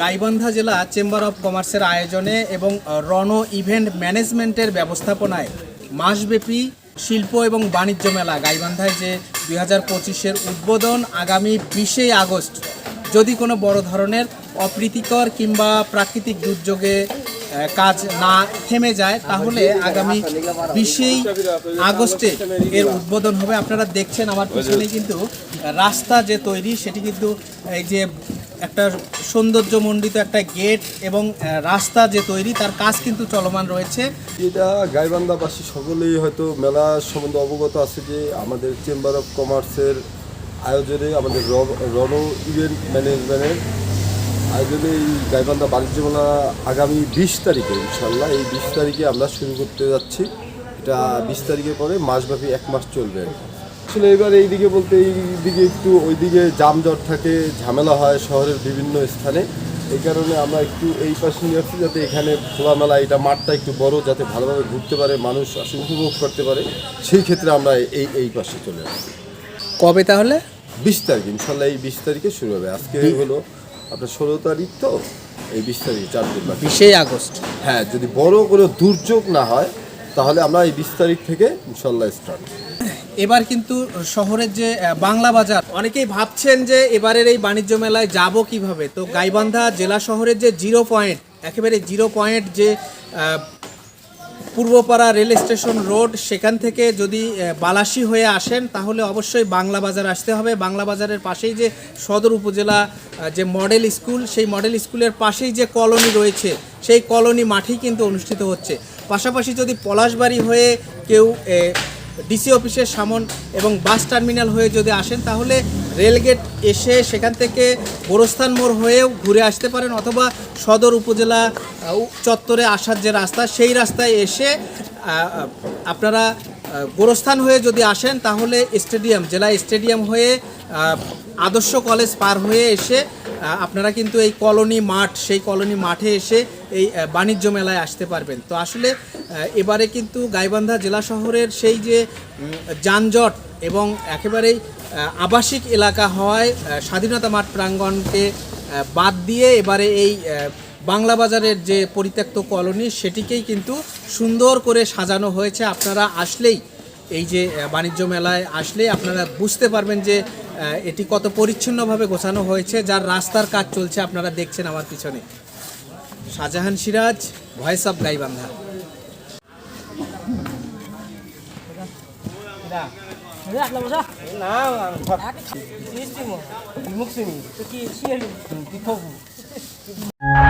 গাইবান্ধা জেলা chamber of কমার্সের আয়োজনে এবং রণ ইভেন্ট ম্যানেজমেন্টের ব্যবস্থাপনায় মাসব্যাপী শিল্প এবং বাণিজ্য মেলা গাইবান্ধায় যে দুই হাজার পঁচিশের উদ্বোধন আগামী বিশে আগস্ট। যদি কোনো বড় ধরনের অপ্রীতিকর কিংবা প্রাকৃতিক দুর্যোগে কাজ না থেমে যায়, তাহলে আগামী বিশেই আগস্টে এর উদ্বোধন হবে। আপনারা দেখছেন আমার পিছনে কিন্তু রাস্তা যে তৈরি, সেটি কিন্তু এই যে একটা সৌন্দর্যমণ্ডিত একটা গেট এবং রাস্তা যে তৈরি, তার কাজ কিন্তু চলমান রয়েছে। এটা গাইবান্ধাবাসী সকলেই হয়তো মেলা সম্বন্ধে অবগত আছে যে আমাদের চেম্বার অফ কমার্সের আয়োজনে আমাদের রণ ইভেন্ট ম্যানেজমেন্টের আয়োজনে এই গাইবান্ধা বাণিজ্য মেলা আগামী বিশ তারিখে ইনশাল্লাহ এই বিশ তারিখে আমরা শুরু করতে যাচ্ছি। এটা বিশ তারিখের পরে মাসব্যাপী এক মাস চলবে আসলে এবার এই দিকে বলতে এই দিকে একটু ওইদিকে যানজট থাকে ঝামেলা হয় শহরের বিভিন্ন স্থানে। এই কারণে আমরা একটু এই পাশে নিয়ে আসছি যাতে এখানে খোলামেলা এটা মাঠটা একটু বড় যাতে ভালোভাবে ঘুরতে পারে মানুষ আসে উপভোগ করতে পারে। সেই ক্ষেত্রে আমরা এই এই পাশে চলে আসছি। কবে তাহলে? বিশ তারিখ ইনশাল্লাহ এই বিশ তারিখে শুরু হবে। আজকে হলো আপনার ষোলো তারিখ তো এই বিশ তারিখ চার দিন বাকি। বিশেই আগস্ট। হ্যাঁ যদি বড় কোনো দুর্যোগ না হয় তাহলে আমরা এই বিশ তারিখ থেকে ইনশাল্লাহ স্টার্ট এবার কিন্তু শহরের যে বাংলা বাজার, অনেকেই ভাবছেন যে এবারের এই বাণিজ্য মেলায় যাব কীভাবে? তো গাইবান্ধা জেলা শহরের যে জিরো পয়েন্ট, একেবারে জিরো পয়েন্ট যে পূর্বপাড়া রেল স্টেশন রোড, সেখান থেকে যদি বালাসী হয়ে আসেন, তাহলে অবশ্যই বাংলা বাজার আসতে হবে। বাংলা বাজারের পাশেই যে সদর উপজেলা যে মডেল স্কুল, সেই মডেল স্কুলের পাশেই যে কলোনি রয়েছে, সেই কলোনি মাঠেই কিন্তু অনুষ্ঠিত হচ্ছে। পাশাপাশি যদি পলাশবাড়ি হয়ে কেউ ডিসি অফিসের সামন এবং বাস টার্মিনাল হয়ে যদি আসেন, তাহলে রেলগেট এসে সেখান থেকে গোরস্থান মোড় হয়েও ঘুরে আসতে পারেন অথবা সদর উপজেলা চত্বরে আসার যে রাস্তা, সেই রাস্তায় এসে আপনারা গোরস্থান হয়ে যদি আসেন, তাহলে স্টেডিয়াম, জেলা স্টেডিয়াম হয়ে আদর্শ কলেজ পার হয়ে এসে আপনারা কিন্তু এই কলোনি মাঠ, সেই কলোনি মাঠে এসে এই বাণিজ্য মেলায় আসতে পারবেন। তো আসলে এবারে কিন্তু গাইবান্ধা জেলা শহরের সেই যে যানজট এবং একেবারেই আবাসিক এলাকা হওয়ায় স্বাধীনতা মাঠ প্রাঙ্গণকে বাদ দিয়ে এবারে এই বাংলা বাজারের যে পরিত্যক্ত কলোনি, সেটিকেই কিন্তু সুন্দর করে সাজানো হয়েছে। আপনারা আসলেই এই যে বাণিজ্য মেলায় আসলে আপনারা বুঝতে পারবেন যে এটি কত পরিচ্ছন্নভাবে গোছানো হয়েছে যার রাস্তার কাজ চলছে আপনারা দেখছেন আমার পিছনে Shahjahan Siraj voice of Gaibandha Enggak,